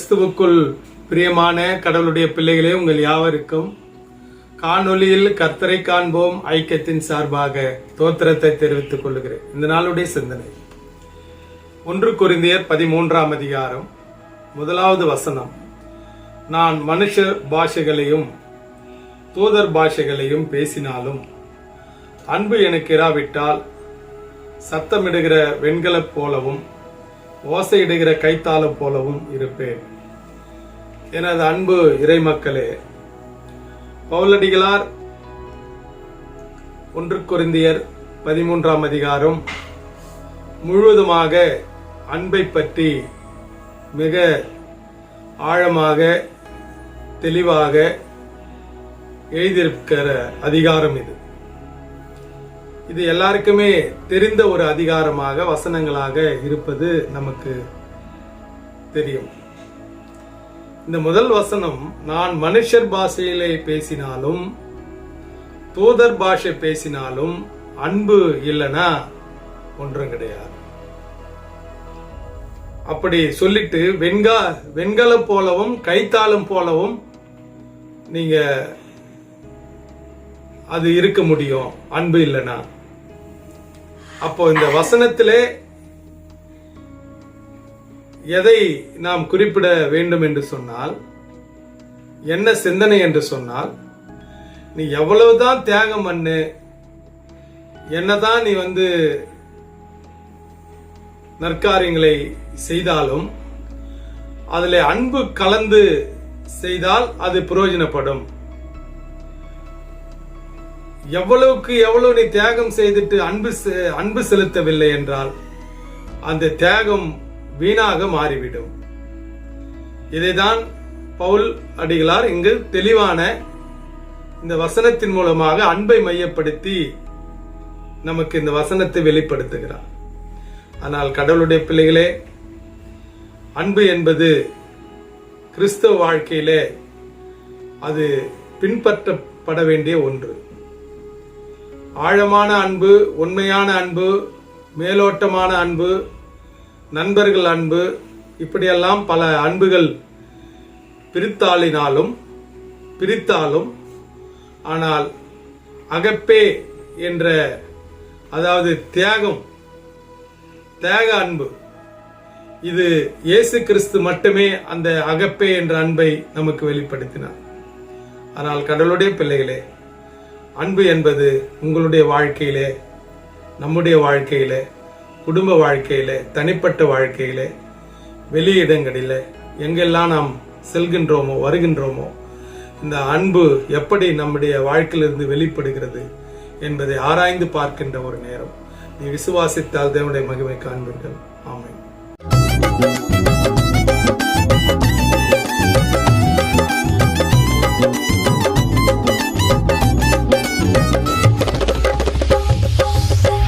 கிறிஸ்துவுக்குள் பிரியமான கடவுளுடைய பிள்ளைகளே உங்கள் யாவருக்கும் காணொளியில் கர்த்தரை காண்போம் ஐக்கியத்தின் சார்பாக தோத்திரத்தை தெரிவித்துக் கொள்கிறேன். இந்த நாளுடைய சிந்தனை. ஒன்று கொரிந்தியர் பதிமூன்றாம் அதிகாரம் முதலாவது வசனம். நான் மனுஷ பாஷைகளையும் தூதர் பாஷைகளையும் பேசினாலும் அன்பு எனக்கு இராவிட்டால் சத்தமிடுகிற வெண்கலப் போலவும் ஓசையிடுகிற கைத்தாளம் போலவும் இருப்பேன். எனது அன்பு இறைமக்களே பவுலடிகளார் ஒன்று கொரிந்தியர் பதிமூன்றாம் அதிகாரம் முழுவதுமாக அன்பை பற்றி மிக ஆழமாக தெளிவாக எழுதியிருக்கிற அதிகாரம் இது. இது எல்லாருக்குமே தெரிந்த ஒரு அதிகாரமாக வசனங்களாக இருப்பது நமக்கு தெரியும். இந்த முதல் வசனம் நான் மனுஷர் பாஷையிலே பேசினாலும் தூதர் பாஷை பேசினாலும் அன்பு இல்லைன்னா ஒன்றும் கிடையாது. அப்படி சொல்லிட்டு வெண்கா வெண்கலம் போலவும் கைத்தாளம் போலவும் நீங்க அது இருக்க முடியும் அன்பு இல்லைன்னா. அப்போ இந்த வசனத்திலே எதை நாம் குறிப்பிட வேண்டும் என்று சொன்னால் என்ன சிந்தனை என்று சொன்னால் நீ எவ்வளவுதான் தியாகம் பண்ணு என்னதான் நீ வந்து நற்காரியங்களை செய்தாலும் அதில் அன்பு கலந்து செய்தால் அது பிரயோஜனப்படும். எவ்வளவுக்கு எவ்வளவு நீ தியாகம் செய்துட்டு அன்பு செ- அன்பு செலுத்தவில்லை என்றால் அந்த தியாகம் வீணாக மாறிவிடும். இதைதான் பவுல் அடிகளார் இங்கு தெளிவான இந்த வசனத்தின் மூலமாக அன்பை மையப்படுத்தி நமக்கு இந்த வசனத்தை வெளிப்படுத்துகிறார். ஆனால் கடவுளுடைய பிள்ளைகளே அன்பு என்பது கிறிஸ்தவ வாழ்க்கையிலே அது பின்பற்றப்பட வேண்டிய ஒன்று. ஆழமான அன்பு உண்மையான அன்பு மேலோட்டமான அன்பு நண்பர்கள் அன்பு இப்படியெல்லாம் பல அன்புகள் பிரித்தாளினாலும் பிரித்தாலும் ஆனால் அகப்பே என்ற அதாவது தியாகம் தியாக அன்பு. இது இயேசு கிறிஸ்து மட்டுமே அந்த அகப்பே என்ற அன்பை நமக்கு வெளிப்படுத்தினார். ஆனால் கடவுளுடைய பிள்ளைகளே அன்பு என்பது உங்களுடைய வாழ்க்கையிலே நம்முடைய வாழ்க்கையிலே குடும்ப வாழ்க்கையிலே தனிப்பட்ட வாழ்க்கையிலே வெளியிடங்களில் எங்கெல்லாம் நாம் செல்கின்றோமோ வருகின்றோமோ இந்த அன்பு எப்படி நம்முடைய வாழ்க்கையிலிருந்து வெளிப்படுகிறது என்பதை ஆராய்ந்து பார்க்கின்ற ஒரு நேரம். நீ விசுவாசித்தால் தேவனுடைய மகிமை காண்பீர்கள். ஆமை